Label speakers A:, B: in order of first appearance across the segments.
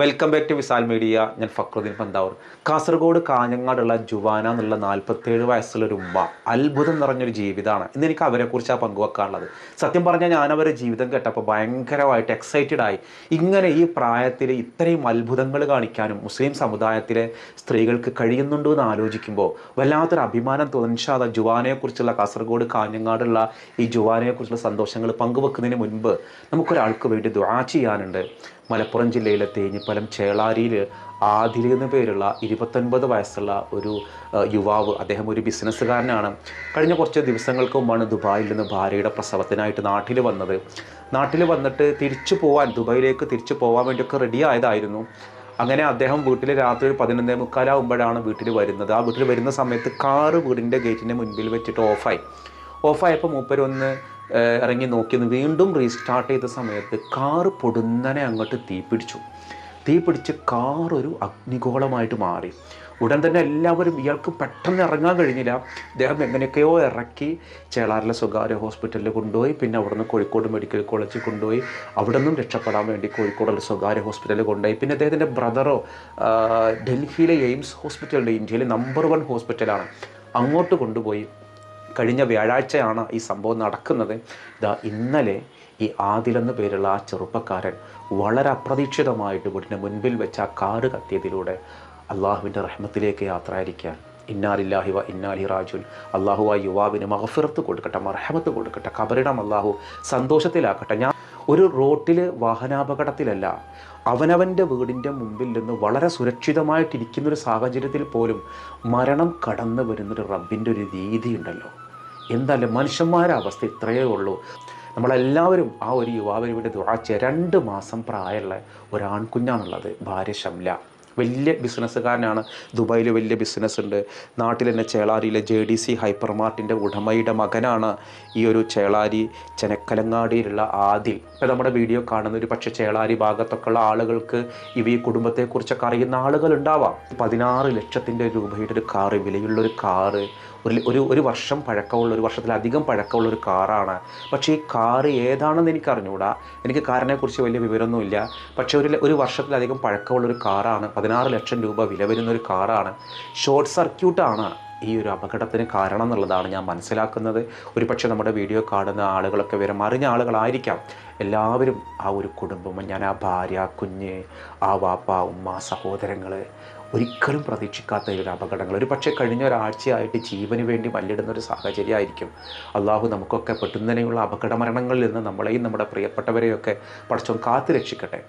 A: Welcome back to Visal media ഞാൻ ഫക്രുദ്ദീൻ പന്താവൂർ. കാസർഗോഡ് കാഞ്ഞങ്ങാടുള്ള ജുവാന എന്നുള്ള നാൽപ്പത്തേഴ് വയസ്സുള്ള ഒരു ഉമ്മ അത്ഭുതം നിറഞ്ഞൊരു ജീവിതമാണ്. ഇന്ന് എനിക്ക് അവരെക്കുറിച്ചാണ് പങ്കുവെക്കാനുള്ളത്. സത്യം പറഞ്ഞാൽ ഞാൻ അവരെ ജീവിതം കേട്ടപ്പോൾ ഭയങ്കരമായിട്ട് എക്സൈറ്റഡ് ആയി. ഇങ്ങനെ ഈ പ്രായത്തിൽ ഇത്രയും അത്ഭുതങ്ങൾ കാണിക്കാനും മുസ്ലിം സമുദായത്തിലെ സ്ത്രീകൾക്ക് കഴിയുന്നുണ്ടോ എന്ന് ആലോചിക്കുമ്പോൾ വല്ലാത്തൊരു അഭിമാനം തോന്നിച്ചാതെ ജുവാനയെക്കുറിച്ചുള്ള കാസർഗോഡ് കാഞ്ഞങ്ങാടുള്ള ഈ ജുവാനയെക്കുറിച്ചുള്ള സന്തോഷങ്ങൾ പങ്കുവെക്കുന്നതിന് മുൻപ് നമുക്കൊരാൾക്ക് വേണ്ടി ദുആ ചെയ്യാനുണ്ട്. മലപ്പുറം ജില്ലയിലെ തേഞ്ഞിപ്പലം ചേളാരിയിൽ ആദിൽ എന്ന പേരുള്ള ഇരുപത്തൊൻപത് വയസ്സുള്ള ഒരു യുവാവ് അദ്ദേഹം ഒരു ബിസിനസ്സുകാരനാണ്. കഴിഞ്ഞ കുറച്ച് ദിവസങ്ങൾക്ക് മുമ്പാണ് ദുബായിൽ നിന്ന് ഭാര്യയുടെ പ്രസവത്തിനായിട്ട് നാട്ടിൽ വന്നത്. നാട്ടിൽ വന്നിട്ട് തിരിച്ചു പോകാൻ ദുബായിലേക്ക് തിരിച്ചു പോകാൻ വേണ്ടിയൊക്കെ റെഡി ആയതായിരുന്നു. അങ്ങനെ അദ്ദേഹം വീട്ടിൽ രാത്രി ഒരു പതിനൊന്നേ മുക്കാലാവുമ്പോഴാണ് വീട്ടിൽ വരുന്നത്. ആ വീട്ടിൽ വരുന്ന സമയത്ത് കാറ് വീടിന്റെ ഗേറ്റിന്റെ മുൻപിൽ വെച്ചിട്ട് ഓഫായി ഓഫായപ്പോൾ മൂപ്പര് ഒന്ന് ഏഹ്, ഇറങ്ങി നോക്കിയെന്ന് വീണ്ടും റീസ്റ്റാർട്ട് ചെയ്ത സമയത്ത് കാറ് പൊടുന്നനെ അങ്ങോട്ട് തീ പിടിച്ചു. തീ പിടിച്ച് കാർ ഒരു അഗ്നിഗോളമായിട്ട് മാറി. ഉടൻ തന്നെ എല്ലാവരും ഇയാൾക്ക് പെട്ടെന്ന് ഇറങ്ങാൻ കഴിഞ്ഞില്ല. അദ്ദേഹം എങ്ങനെയൊക്കെയോ ഇറക്കി ചേളാറിലെ സ്വകാര്യ ഹോസ്പിറ്റലിൽ കൊണ്ടുപോയി. പിന്നെ അവിടുന്ന് കോഴിക്കോട് മെഡിക്കൽ കോളേജിൽ കൊണ്ടുപോയി. അവിടെ നിന്നും രക്ഷപ്പെടാൻ വേണ്ടി കോഴിക്കോടുള്ള സ്വകാര്യ ഹോസ്പിറ്റലിൽ കൊണ്ടുപോയി. പിന്നെ അദ്ദേഹത്തിന്റെ ബ്രദറോ ഡൽഹിയിലെ എയിംസ് ഹോസ്പിറ്റലുണ്ട് ഇന്ത്യയിലെ നമ്പർ വൺ ഹോസ്പിറ്റലാണ് അങ്ങോട്ട് കൊണ്ടുപോയി. കഴിഞ്ഞ വ്യാഴാഴ്ചയാണ് ഈ സംഭവം നടക്കുന്നത്. ഇതാ ഇന്നലെ ഈ ആദിലെന്ന് പേരുള്ള ആ ചെറുപ്പക്കാരൻ വളരെ അപ്രതീക്ഷിതമായിട്ട് വീടിന്റെ മുൻപിൽ വെച്ച ആ കാറ് കത്തിയതിലൂടെ അള്ളാഹുവിന്റെ റഹ്മത്തിലേക്ക് യാത്രയായിരിക്കാൻ ഇന്നാലില്ലാഹി വ ഇന്നാലി റാജുൻ അള്ളാഹു ആ യുവാവിന് മഹഫിറത്ത് കൊടുക്കട്ടെ മർഹമത്ത് കൊടുക്കട്ടെ കബറിടം അള്ളാഹു സന്തോഷത്തിലാക്കട്ടെ. ഞാൻ ഒരു റോട്ടിൽ വാഹനാപകടത്തിലല്ല അവനവന്റെ വീടിന്റെ മുമ്പിൽ നിന്ന് വളരെ സുരക്ഷിതമായിട്ടിരിക്കുന്നൊരു സാഹചര്യത്തിൽ പോലും മരണം കടന്നു വരുന്നൊരു റബ്ബിന്റെ ഒരു രീതിയുണ്ടല്ലോ. എന്തായാലും മനുഷ്യന്മാരുടെ അവസ്ഥ ഇത്രയേ ഉള്ളൂ. നമ്മളെല്ലാവരും ആ ഒരു യുവാവിന് വേണ്ടി ദുറാച്ച രണ്ട് മാസം പ്രായമുള്ള ഒരാൺകുഞ്ഞാണുള്ളത് ഭാര്യ ഷംല. വലിയ ബിസിനസ്സുകാരനാണ്. ദുബായിൽ വലിയ ബിസിനസ് ഉണ്ട്. നാട്ടിൽ തന്നെ ചേളാരിയിലെ ജെ ഡി സി ഹൈപ്പർ മാർട്ടിന്റെ ഉടമയുടെ മകനാണ് ഈ ഒരു ചേളാരി ചെനക്കലങ്ങാടിയിലുള്ള ആദിൽ. ഇപ്പം നമ്മുടെ വീഡിയോ കാണുന്ന ഒരു പക്ഷേ ചേളാരി ഭാഗത്തൊക്കെ ഉള്ള ആളുകൾക്ക് ഇവ ഈ കുടുംബത്തെക്കുറിച്ചൊക്കെ അറിയുന്ന ആളുകൾ ഉണ്ടാവാം പതിനാറ് ലക്ഷത്തിന്റെ രൂപയുടെ ഒരു കാറ് വിലയുള്ളൊരു കാറ് ഒരു ഒരു ഒരു വർഷം പഴക്കമുള്ള ഒരു വർഷത്തിലധികം പഴക്കമുള്ള ഒരു കാറാണ്. പക്ഷേ ഈ കാറ് ഏതാണെന്ന് എനിക്ക് അറിഞ്ഞുകൂടാ എനിക്ക് കാറിനെക്കുറിച്ച് വലിയ വിവരമൊന്നുമില്ല. പക്ഷേ ഒരു ഒരു വർഷത്തിലധികം പഴക്കമുള്ള ഒരു കാറാണ്. പതിനാറ് ലക്ഷം രൂപ വില വരുന്ന ഒരു കാറാണ്. ഷോർട്ട് സർക്യൂട്ടാണ് ഈ ഒരു അപകടത്തിന് കാരണം എന്നുള്ളതാണ് ഞാൻ മനസ്സിലാക്കുന്നത്. ഒരു പക്ഷേ നമ്മുടെ വീഡിയോ കാണുന്ന ആളുകളൊക്കെ വരും അറിഞ്ഞ ആളുകളായിരിക്കാം. എല്ലാവരും ആ ഒരു കുടുംബം ഞാൻ ആ ഭാര്യ കുഞ്ഞ് ആ വാപ്പ ഉമ്മ സഹോദരങ്ങൾ ഒരിക്കലും പ്രതീക്ഷിക്കാത്ത ഒരു അപകടങ്ങൾ. ഒരു പക്ഷേ കഴിഞ്ഞ ഒരാഴ്ചയായിട്ട് ജീവന് വേണ്ടി മല്ലിടുന്ന ഒരു സാഹചര്യമായിരിക്കും. അള്ളാഹു നമുക്കൊക്കെ പെട്ടുന്നതിനെയുള്ള അപകട മരണങ്ങളിൽ നിന്ന് നമ്മളെയും നമ്മുടെ പ്രിയപ്പെട്ടവരെയൊക്കെ പടച്ചോൻ കാത്തു രക്ഷിക്കട്ടെ.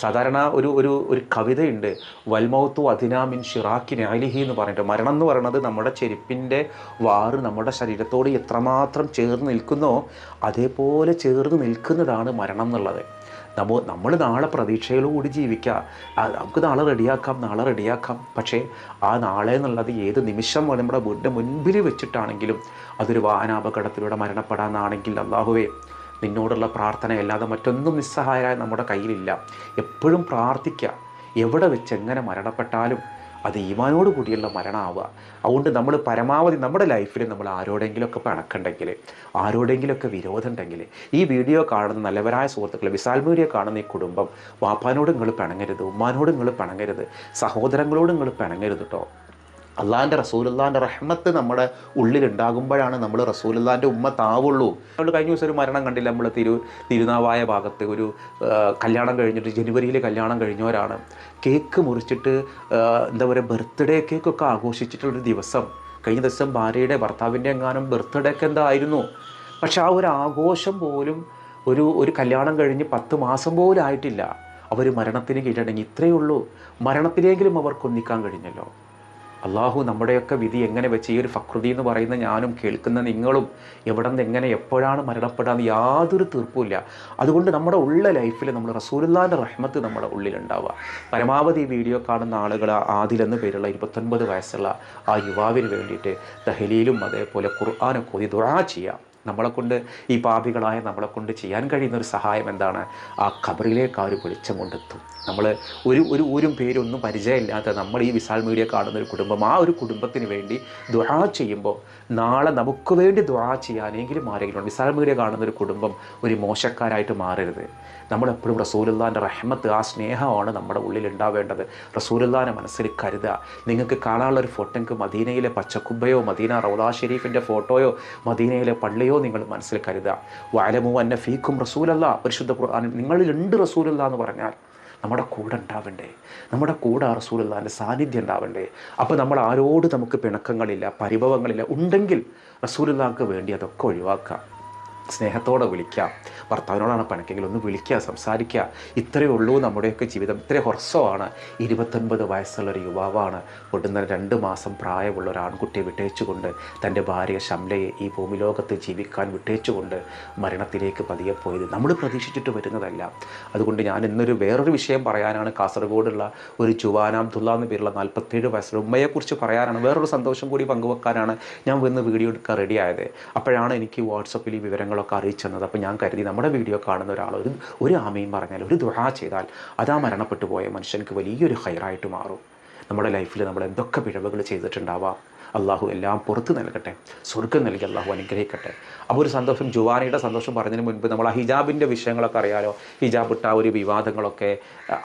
A: സാധാരണ ഒരു ഒരു ഒരു കവിതയുണ്ട് വൽമൗത്തു അധിനാമിൻ ഷിറാക്കിൻ അലിഹി എന്ന് പറഞ്ഞിട്ട്. മരണം എന്ന് പറയുന്നത് നമ്മുടെ ചെരുപ്പിന്റെ വാറ് നമ്മുടെ ശരീരത്തോട് എത്രമാത്രം ചേർന്ന് നിൽക്കുന്നോ അതേപോലെ ചേർന്ന് നിൽക്കുന്നതാണ് മരണം എന്നുള്ളത്. നമ്മ നമ്മൾ നാളെ പ്രതീക്ഷയോടുകൂടി ജീവിക്കുക നമുക്ക് നാളെ റെഡിയാക്കാം നാളെ റെഡിയാക്കാം. പക്ഷേ ആ നാളെ എന്നുള്ളത് ഏത് നിമിഷം നമ്മുടെ വീടിന്റെ മുൻപിൽ വെച്ചിട്ടാണെങ്കിലും അതൊരു വാഹനാപകടത്തിലൂടെ മരണപ്പെടാനാണെങ്കിൽ അള്ളാഹുവേ നിന്നോടുള്ള പ്രാർത്ഥന അല്ലാതെ മറ്റൊന്നും നിസ്സഹായരായ നമ്മുടെ കയ്യിലില്ല. എപ്പോഴും പ്രാർത്ഥിക്കുക എവിടെ വെച്ച് എങ്ങനെ മരണപ്പെട്ടാലും അത് ഈമാനോട് കൂടിയുള്ള മരണമാവുക. അതുകൊണ്ട് നമ്മൾ പരമാവധി നമ്മുടെ ലൈഫിൽ നമ്മൾ ആരോടെങ്കിലുമൊക്കെ പിണക്കുണ്ടെങ്കിൽ ആരോടെങ്കിലുമൊക്കെ വിരോധം ഉണ്ടെങ്കിൽ ഈ വീഡിയോ കാണുന്ന നല്ലവരായ സുഹൃത്തുക്കൾ വിശാൽമൂരിയെ കാണുന്ന ഈ കുടുംബം വാപ്പാനോട് നിങ്ങൾ പിണങ്ങരുത് ഉമ്മാനോട് നിങ്ങൾ പിണങ്ങരുത് സഹോദരങ്ങളോട് നിങ്ങൾ പിണങ്ങരുത് കേട്ടോ അള്ളാഹിന്റെ റസൂലുള്ളാന്റെ റഹ്മത്ത് നമ്മുടെ ഉള്ളിലുണ്ടാകുമ്പോഴാണ് നമ്മൾ റസൂലുള്ളാന്റെ ഉമ്മത്താവുള്ളൂ. നമ്മൾ കഴിഞ്ഞ ദിവസം ഒരു മരണം കണ്ടില്ല നമ്മൾ തിരു തിരുനാവായ ഭാഗത്ത് ഒരു കല്യാണം കഴിഞ്ഞിട്ട് ജനുവരിയിൽ കല്യാണം കഴിഞ്ഞവരാണ്. കേക്ക് മുറിച്ചിട്ട് എന്താ പറയുക ബർത്ത്ഡേ കേക്കൊക്കെ ആഘോഷിച്ചിട്ടുള്ളൊരു ദിവസം. കഴിഞ്ഞ ദിവസം ഭാര്യയുടെ ഭർത്താവിന്റെ എങ്ങാനും ബർത്ത്ഡേ ഒക്കെ എന്തായിരുന്നു പക്ഷെ ആ ഒരു ആഘോഷം പോലും ഒരു ഒരു കല്യാണം കഴിഞ്ഞ് പത്ത് മാസം പോലും ആയിട്ടില്ല. അവർ മരണത്തിന് കീഴടങ്ങി. ഇത്രയേ ഉള്ളൂ. മരണത്തിലെങ്കിലും അവർക്ക് ഒന്നിക്കാൻ കഴിഞ്ഞല്ലോ. അള്ളാഹു നമ്മുടെയൊക്കെ വിധി എങ്ങനെ വെച്ച് ഈ ഒരു ഫക്രുതി എന്ന് പറയുന്ന ഞാനും കേൾക്കുന്ന നിങ്ങളും എവിടെ നിന്ന് എങ്ങനെ എപ്പോഴാണ് മരണപ്പെടാന്ന് യാതൊരു തീർപ്പുമില്ല അതുകൊണ്ട് നമ്മുടെ ഉള്ള ലൈഫിൽ നമ്മൾ റസൂലുള്ളാന്റെ റഹ്മത്ത് നമ്മുടെ ഉള്ളിലുണ്ടാവുക. പരമാവധി ഈ വീഡിയോ കാണുന്ന ആളുകൾ ആദിലെന്ന് പേരുള്ള ഇരുപത്തൊൻപത് വയസ്സുള്ള ആ യുവാവിന് വേണ്ടിയിട്ട് ദഹലിയിലും അതേപോലെ ഖുർആാനൊക്കെ ദുആ ചെയ്യാം. നമ്മളെക്കൊണ്ട് ഈ പാപികളായ നമ്മളെക്കൊണ്ട് ചെയ്യാൻ കഴിയുന്ന ഒരു സഹായം എന്താണ്? ആ ഖബറിലേക്ക് ആ ഒരു വെളിച്ചം കൊണ്ടെത്തും. നമ്മൾ ഒരു ഒരു ഊരും പേരൊന്നും പരിചയമില്ലാത്ത നമ്മൾ ഈ വിശാൽ മീഡിയ കാണുന്ന ഒരു കുടുംബം ആ ഒരു കുടുംബത്തിന് വേണ്ടി ദ്വാ ചെയ്യുമ്പോൾ നാളെ നമുക്ക് വേണ്ടി ദ്വാ ചെയ്യാനെങ്കിലും ആരെങ്കിലും വിശാൽ മീഡിയ കാണുന്ന ഒരു കുടുംബം ഒരു മോശക്കാരായിട്ട് മാറരുത്. നമ്മളെപ്പോഴും റസൂലുല്ലാന്റെ റഹ്മത്ത് ആ സ്നേഹമാണ് നമ്മുടെ ഉള്ളിൽ ഉണ്ടാവേണ്ടത്. റസൂലുല്ലാനെ മനസ്സിൽ കരുതുക. നിങ്ങൾക്ക് കാണാനുള്ളൊരു ഒരു ഫോട്ടോ മദീനയിലെ പച്ചക്കുബയോ മദീന റൗദാ ഷെരീഫിന്റെ ഫോട്ടോയോ മദീനയിലെ പള്ളിയോ നിങ്ങൾ മനസ്സിൽ കരുതുക. വാലമു അന്ന ഫീക്കും റസൂലല്ല പരിശുദ്ധ ഖുർആൻ നിങ്ങളിലുണ്ട് റസൂലല്ല എന്ന് പറഞ്ഞാൽ നമ്മുടെ കൂടെ ഉണ്ടാവണ്ടേ? നമ്മുടെ കൂടെ ആ റസൂലുള്ളാന്റെ സാന്നിധ്യം ഉണ്ടാവണ്ടേ? അപ്പോൾ നമ്മൾ ആരോട് നമുക്ക് പിണക്കങ്ങളില്ല പരിഭവങ്ങളില്ല. ഉണ്ടെങ്കിൽ റസൂലുള്ളാക്ക് വേണ്ടി അതൊക്കെ ഒഴിവാക്കാം സ്നേഹത്തോടെ വിളിക്കാം ഭർത്താവിനോടാണ് പണിക്കെങ്കിൽ ഒന്ന് വിളിക്കുക സംസാരിക്കുക. ഇത്രയേ ഉള്ളൂ നമ്മുടെയൊക്കെ ജീവിതം. ഇത്ര ഹൊർസമാണ് ഇരുപത്തൊൻപത് വയസ്സുള്ള ഒരു യുവാവാണ് ഒടുന്ന രണ്ട് മാസം പ്രായമുള്ള ഒരു ആൺകുട്ടിയെ വിട്ടേച്ചുകൊണ്ട് തന്റെ ഭാര്യ ശംലയെ ഈ ഭൂമിലോകത്ത് ജീവിക്കാൻ വിട്ടേച്ചുകൊണ്ട് മരണത്തിലേക്ക് പതിയെ പോയത്. നമ്മൾ പ്രതീക്ഷിച്ചിട്ട് വരുന്നതല്ല. അതുകൊണ്ട് ഞാൻ ഇന്നൊരു വേറൊരു വിഷയം പറയാനാണ്. കാസർഗോഡുള്ള ഒരു ജുവാനാം അബ്ദുള്ള എന്ന് പേരുള്ള നാൽപ്പത്തേഴ് വയസ്സുള്ള ഉമ്മയെക്കുറിച്ച് പറയാനാണ്. വേറൊരു സന്തോഷം കൂടി പങ്കുവെക്കാനാണ് ഞാൻ വന്ന് വീഡിയോ എടുക്കാൻ റെഡിയായത് അപ്പോഴാണ് എനിക്ക് വാട്സപ്പിൽ ഈ വിവരങ്ങളൊക്കെ അറിയിച്ചു തന്നത് അപ്പോൾ ഞാൻ കരുതി നമ്മുടെ വീഡിയോ കാണുന്ന ഒരാൾ ഒരു ഒരു ആമയും പറഞ്ഞാൽ ഒരു ദുഹ ചെയ്താൽ അതാ മരണപ്പെട്ടു പോയ മനുഷ്യനക്ക് വലിയൊരു ഹൈറായിട്ട് മാറും. നമ്മുടെ ലൈഫിൽ നമ്മൾ എന്തൊക്കെ പിഴവുകൾ ചെയ്തിട്ടുണ്ടാവാം. അള്ളാഹു എല്ലാം പുറത്ത് നൽകട്ടെ സ്വർഗം നൽകി അള്ളാഹു അനുഗ്രഹിക്കട്ടെ. അപ്പോൾ ഒരു സന്തോഷം ജുവാനിയുടെ സന്തോഷം പറഞ്ഞതിന് മുൻപ് നമ്മൾ ആ ഹിജാബിന്റെ വിഷയങ്ങളൊക്കെ അറിയാലോ? ഹിജാബ് ഇട്ട ഒരു വിവാദങ്ങളൊക്കെ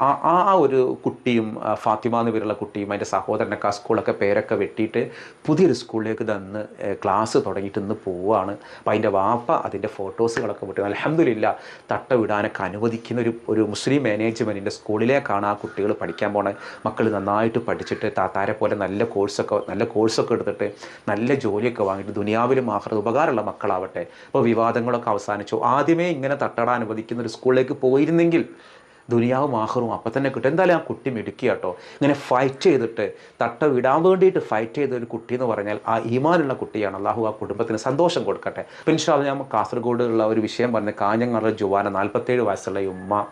A: ആ ആ ആ ഒരു കുട്ടിയും ഫാത്തിമ എന്ന് പേരുള്ള കുട്ടിയും അതിന്റെ സഹോദരനൊക്കെ ആ സ്കൂളൊക്കെ പേരൊക്കെ വെട്ടിയിട്ട് പുതിയൊരു സ്കൂളിലേക്ക് തന്ന് ക്ലാസ് തുടങ്ങിയിട്ട് ഇന്ന് പോവുകയാണ് അപ്പോൾ അതിന്റെ വാപ്പ അതിന്റെ ഫോട്ടോസുകളൊക്കെ വിട്ടു. അലഹമില്ല തട്ട വിടാനൊക്കെ അനുവദിക്കുന്ന ഒരു ഒരു മുസ്ലിം മാനേജ്മെന്റിന്റെ സ്കൂളിലേക്കാണ് ആ കുട്ടികൾ പഠിക്കാൻ പോണത് മക്കൾ നന്നായിട്ട് പഠിച്ചിട്ട് താത്താരെ പോലെ നല്ല കോഴ്സൊക്കെ നല്ല കോഴ്സൊക്കെ എടുത്തിട്ട് നല്ല ജോലിയൊക്കെ വാങ്ങിയിട്ട് ദുനിയാവിലും ആഹ്റത് ഉപകാരമുള്ള മക്കളാവട്ടെ. അപ്പോൾ വിവാദങ്ങളൊക്കെ അവസാനിച്ചു. ആദ്യമേ ഇങ്ങനെ തട്ടട അനുവദിക്കുന്ന ഒരു സ്കൂളിലേക്ക് പോയിരുന്നെങ്കിൽ ദുനിയാവും ആഹറും അപ്പം തന്നെ കിട്ടും. എന്തായാലും ആ കുട്ടി മിടുക്കി കേട്ടോ ഇങ്ങനെ ഫൈറ്റ് ചെയ്തിട്ട് തട്ട വിടാൻ വേണ്ടിയിട്ട് ഫൈറ്റ് ചെയ്ത ഒരു കുട്ടി എന്ന് പറഞ്ഞാൽ ആ ഈമാനുള്ള കുട്ടിയാണ്. അള്ളാഹു ആ കുടുംബത്തിന് സന്തോഷം കൊടുക്കട്ടെ. ഇൻഷാൽ ഞാൻ കാസർഗോഡ് ഉള്ള ഒരു വിഷയം പറഞ്ഞ കാഞ്ഞങ്ങാട് ജുവാന നാൽപ്പത്തേഴ് വയസ്സുള്ള ഉമ്മ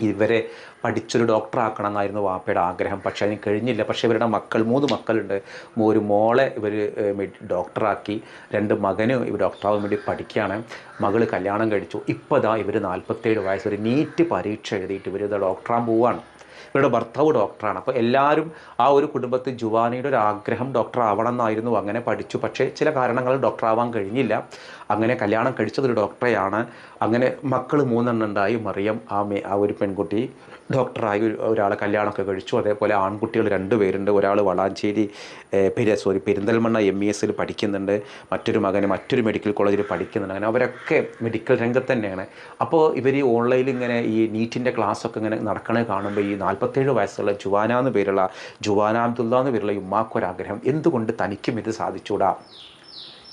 A: ഇവരെ പഠിച്ചൊരു ഡോക്ടറാക്കണം എന്നായിരുന്നു വാപ്പയുടെ ആഗ്രഹം. പക്ഷേ അതിന് കഴിഞ്ഞില്ല. പക്ഷേ ഇവരുടെ മക്കൾ മൂന്ന് മക്കളുണ്ട്. ഒരു മോളെ ഇവർ ഡോക്ടറാക്കി. രണ്ട് മകന് ഇവർ ഡോക്ടറാവാൻ വേണ്ടി പഠിക്കുകയാണ്. മകൾ കല്യാണം കഴിച്ചു. ഇപ്പോൾ ഇതാ ഇവർ നാൽപ്പത്തേഴ് വയസ്സ് ഒരു നീറ്റ് പരീക്ഷ എഴുതിയിട്ട് ഇവർ ഇതാ ഡോക്ടറാൻ പോവുകയാണ് ഇവരുടെ ഭർത്താവ് ഡോക്ടറാണ്. അപ്പോൾ എല്ലാവരും ആ ഒരു കുടുംബത്തിൽ ജുവാനിയുടെ ഒരു ആഗ്രഹം ഡോക്ടർ ആവണം എന്നായിരുന്നു. അങ്ങനെ പഠിച്ചു. പക്ഷേ ചില കാരണങ്ങൾ ഡോക്ടർ ആവാൻ കഴിഞ്ഞില്ല. അങ്ങനെ കല്യാണം കഴിച്ചതൊരു ഡോക്ടറെയാണ്. അങ്ങനെ മക്കൾ മൂന്നെണ്ണം ഉണ്ടായി മറിയം ആ മേ ആ ഒരു പെൺകുട്ടി ഡോക്ടറായി. ഒരു- ഒരാളെ കല്യാണമൊക്കെ കഴിച്ചു. അതേപോലെ ആൺകുട്ടികൾ രണ്ട് പേരുണ്ട്. ഒരാൾ വളാഞ്ചേരി ഏഹ്, സോറി പെരിന്തൽമണ്ണ എം ഇ എസിൽ പഠിക്കുന്നുണ്ട്. മറ്റൊരു മകന് മറ്റൊരു മെഡിക്കൽ കോളേജിൽ പഠിക്കുന്നുണ്ട്. അങ്ങനെ അവരൊക്കെ മെഡിക്കൽ രംഗത്ത് തന്നെയാണ് അപ്പോൾ ഇവർ ഈ ഓൺലൈനിൽ ഇങ്ങനെ ഈ നീറ്റിന്റെ ക്ലാസ്സൊക്കെ ഇങ്ങനെ നടക്കണേ കാണുമ്പോൾ ഈ നാൽപ്പത്തേഴ് വയസ്സുള്ള ജുവാന എന്ന് പേരുള്ള ജുവാന അബ്ദുള്ള എന്ന് പേരുള്ള ഉമ്മാക്കൊരാഗ്രഹം. എന്തുകൊണ്ട് തനിക്കും ഇത് സാധിച്ചൂടാ?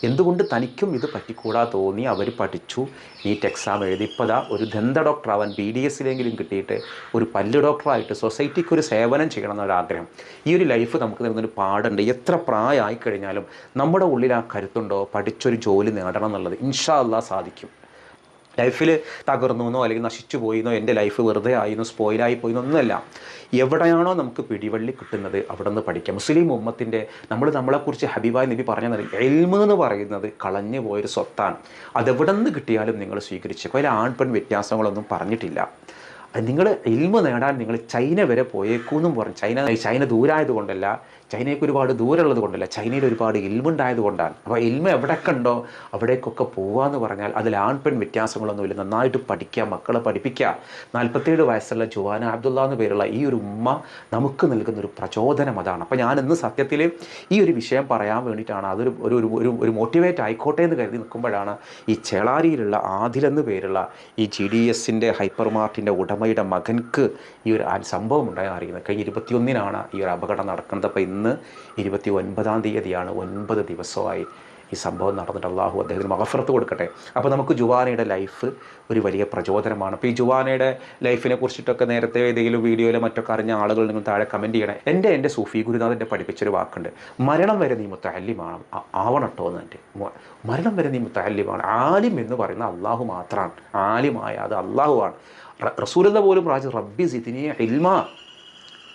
A: എന്തുകൊണ്ട് തനിക്കും ഇത് പറ്റിക്കൂടാ തോന്നി? അവർ പഠിച്ചു. നീറ്റ് എക്സാം എഴുതി. ഇപ്പതാ ഒരു ദന്ത ഡോക്ടർ ആവാൻ ബി ഡി എസിലെങ്കിലും കിട്ടിയിട്ട് ഒരു പല്ല് ഡോക്ടറായിട്ട് സൊസൈറ്റിക്ക് ഒരു സേവനം ചെയ്യണം എന്നൊരു ആഗ്രഹം ഈ ഒരു ലൈഫ് നമുക്ക് തരുന്നൊരു പാടുണ്ട്. എത്ര പ്രായമായി കഴിഞ്ഞാലും നമ്മുടെ ഉള്ളിൽ ആ കരുത്തുണ്ടോ? പഠിച്ചൊരു ജോലി നേടണം എന്നുള്ളത് ഇൻഷാ അല്ലാ സാധിക്കും. ലൈഫിൽ തകർന്നു എന്നോ അല്ലെങ്കിൽ നശിച്ചു പോയിന്നോ എന്റെ ലൈഫ് വെറുതെ ആയിന്നോ സ്പോയിലായി പോയിന്നോ ഒന്നുമല്ല. എവിടെയാണോ നമുക്ക് പിടിവള്ളി കിട്ടുന്നത് അവിടെ നിന്ന് പഠിക്കാം. മുസ്ലിം ഉമ്മത്തിന്റെ നമ്മൾ നമ്മളെക്കുറിച്ച് ഹബീബായ് നബി പറഞ്ഞത് എൽമ എന്ന് പറയുന്നത് കളഞ്ഞു പോയൊരു സ്വത്താണ്. അതെവിടെ നിന്ന് കിട്ടിയാലും നിങ്ങൾ സ്വീകരിച്ചേക്കും. അതിൽ ആൺ പെൺ വ്യത്യാസങ്ങളൊന്നും പറഞ്ഞിട്ടില്ല. നിങ്ങൾ ഇൽമ നേടാൻ നിങ്ങൾ ചൈന വരെ പോയേക്കൂന്നും പറഞ്ഞു. ചൈന ചൈന ദൂരായത് കൊണ്ടല്ല ചൈനയ്ക്ക് ഒരുപാട് ദൂരമുള്ളത് കൊണ്ടല്ല. ചൈനയിൽ ഒരുപാട് ഇൽമുണ്ടായത് കൊണ്ടാണ്. അപ്പോൾ ഇൽമ എവിടെയൊക്കെ ഉണ്ടോ അവിടേക്കൊക്കെ പോവാന്ന് പറഞ്ഞാൽ അതിൽ ആൺ പെൺ വ്യത്യാസങ്ങളൊന്നുമില്ല നന്നായിട്ട് പഠിക്കുക മക്കളെ പഠിപ്പിക്കുക. നാൽപ്പത്തേഴ് വയസ്സുള്ള ജുവാന അബ്ദുള്ള എന്ന് പേരുള്ള ഈ ഒരു ഉമ്മ നമുക്ക് നൽകുന്ന ഒരു പ്രചോദനം അതാണ്. അപ്പോൾ ഞാൻ ഇന്ന് സത്യത്തിൽ ഈ ഒരു വിഷയം പറയാൻ വേണ്ടിയിട്ടാണ് അതൊരു ഒരു ഒരു- ഒരു മോട്ടിവേറ്റ് ആയിക്കോട്ടെ എന്ന് കരുതി നിൽക്കുമ്പോഴാണ് ഈ ചേളാരിയിലുള്ള എന്ന് പേരുള്ള ഈ ജി ഡി എസിന്റെ ഹൈപ്പർ മാർട്ടിന്റെ ഉടമയുടെ മകൻക്ക് ഈ ഒരു സംഭവം ഉണ്ടായി അറിയുന്നത്. കഴിഞ്ഞ ഇരുപത്തിയൊന്നിനാണ് ഈ ഒരു അപകടം നടക്കുന്നത്. അപ്പോൾ ഇന്ന് ഇരുപത്തി ഒൻപതാം തീയതിയാണ് ഒൻപത് ദിവസമായി ഈ സംഭവം നടന്നിട്ട് അള്ളാഹു അദ്ദേഹത്തിന് മഹഫറത്ത് കൊടുക്കട്ടെ. അപ്പോൾ നമുക്ക് ജുവാനയുടെ ലൈഫ് ഒരു വലിയ പ്രചോദനമാണ്. അപ്പോൾ ഈ ജുവാനയുടെ ലൈഫിനെ കുറിച്ചിട്ടൊക്കെ നേരത്തെ ഏതെങ്കിലും വീഡിയോയിലോ മറ്റൊക്കെ അറിഞ്ഞ ആളുകൾ നിങ്ങൾ താഴെ കമന്റ് ചെയ്യണേ. എന്റെ എന്റെ സൂഫി ഗുരുനാഥന്റെ പഠിപ്പിച്ചൊരു വാക്കുണ്ട്. മരണം വരെ നീ മുത്തഹല്യമാണ് ആവണട്ടോ എന്ന് എന്റെ മരണം വരെ നീ മുത്തഹല്യമാണ് ആലിം എന്ന് പറയുന്ന അള്ളാഹു മാത്രമാണ് ആലിമായ അത് അള്ളാഹുവാണ്. റസൂലത പോലും പ്രാജ് റബ്ബി സിദിനെ ഇൽമ.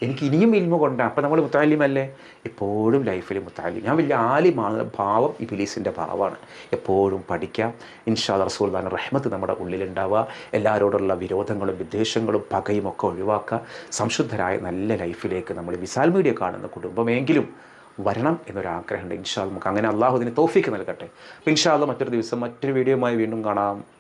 A: എനിക്ക് ഇനിയും ഇൽമ കൊണ്ടാണ് അപ്പം നമ്മൾ മുത്താലിമല്ലേ? എപ്പോഴും ലൈഫിൽ മുത്താലിം. ഞാൻ വലിയ ആലിമാണ് ഭാവം ഈ ഇബിലീസിന്റെ ഭാവമാണ്. എപ്പോഴും പഠിക്കാം. ഇൻഷാദ് റസൂൽ ദാൻ റഹ്മത്ത് നമ്മുടെ ഉള്ളിലുണ്ടാവുക. എല്ലാവരോടുള്ള വിരോധങ്ങളും വിദ്വേഷങ്ങളും പകയും ഒക്കെ ഒഴിവാക്കുക. സംശുദ്ധരായ നല്ല ലൈഫിലേക്ക് നമ്മൾ വിസാൽ മീഡിയ കാണുന്ന കുടുംബമെങ്കിലും വരണം എന്നൊരാഗ്രഹമുണ്ട്. ഇൻഷാ നമുക്ക് അങ്ങനെ അള്ളാഹുദിനെ തോഫിക്ക് നൽകട്ടെ. അപ്പോൾ ഇൻഷാ അള്ളാഹ് മറ്റൊരു ദിവസം മറ്റൊരു വീഡിയോയുമായി വീണ്ടും കാണാം.